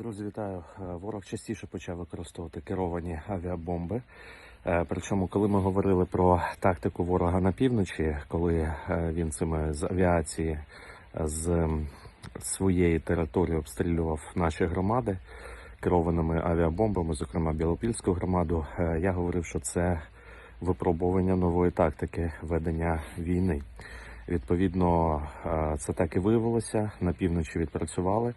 Друзі, вітаю. Е, Ворог частіше почав використовувати керовані авіабомби. Е, Причому, коли ми говорили про тактику ворога на півночі, коли е, він цими з авіації з своєї території обстрілював наші громади керованими авіабомбами, зокрема Білопільську громаду, я говорив, що це випробування нової тактики ведення війни. Відповідно, е, це так і виявилося. На півночі відпрацювали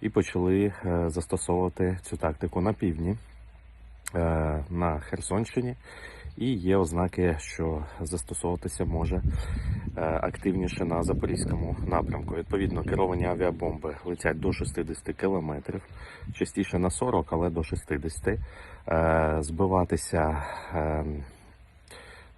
і почали е, застосовувати цю тактику на півдні е, на Херсонщині. І є ознаки, що застосовуватися може активніше на запорізькому напрямку. Відповідно, керовані авіабомби летять до 60 кілометрів, частіше на 40, але до 60. Е, Збиватися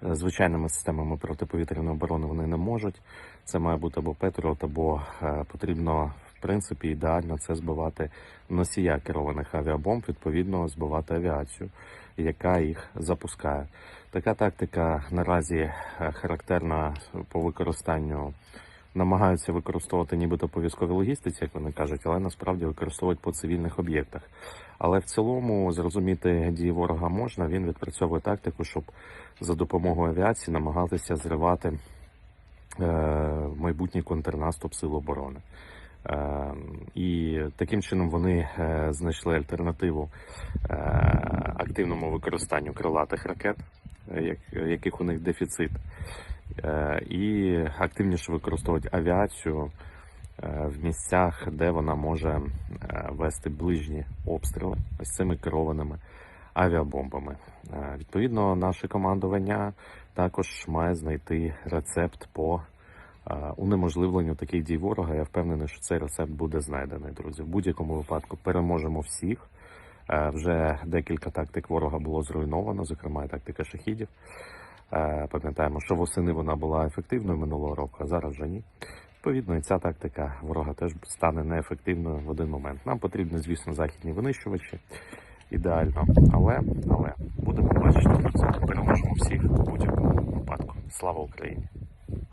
звичайними системами протиповітряної оборони вони не можуть. Це має бути або Петріот, або е, потрібно в принципі ідеально це збивати носія керованих авіабомб, відповідно збивати авіацію, яка їх запускає. Така тактика наразі е, характерна по використанню. Намагаються використовувати нібито по військовій логістиці, як вони кажуть, але насправді використовують по цивільних об'єктах. Але в цілому зрозуміти дії ворога можна. Він відпрацьовує тактику, щоб за допомогою авіації намагатися зривати е, майбутній контрнаступ сил оборони. Е, і таким чином вони е, знайшли альтернативу е, активному використанню крилатих ракет, яких у них дефіцит, і активніше використовують авіацію е, в місцях, де вона може е, вести ближні обстріли ось цими керованими авіабомбами. Е, Відповідно, наше командування також має знайти рецепт по е, унеможливленню таких дій ворога. Я впевнений, що цей рецепт буде знайдений, друзі. В будь-якому випадку переможемо всіх. Е, Вже декілька тактик ворога було зруйновано, зокрема і тактика шахідів. Е, Пам'ятаємо, що восени вона була ефективною минулого року, а зараз вже ні. Відповідно, і ця тактика ворога теж стане неефективною в один момент. Нам потрібні, звісно, західні винищувачі. Ідеально, але але будемо бачити. Переможемо всіх в будь-якому випадку. Слава Україні!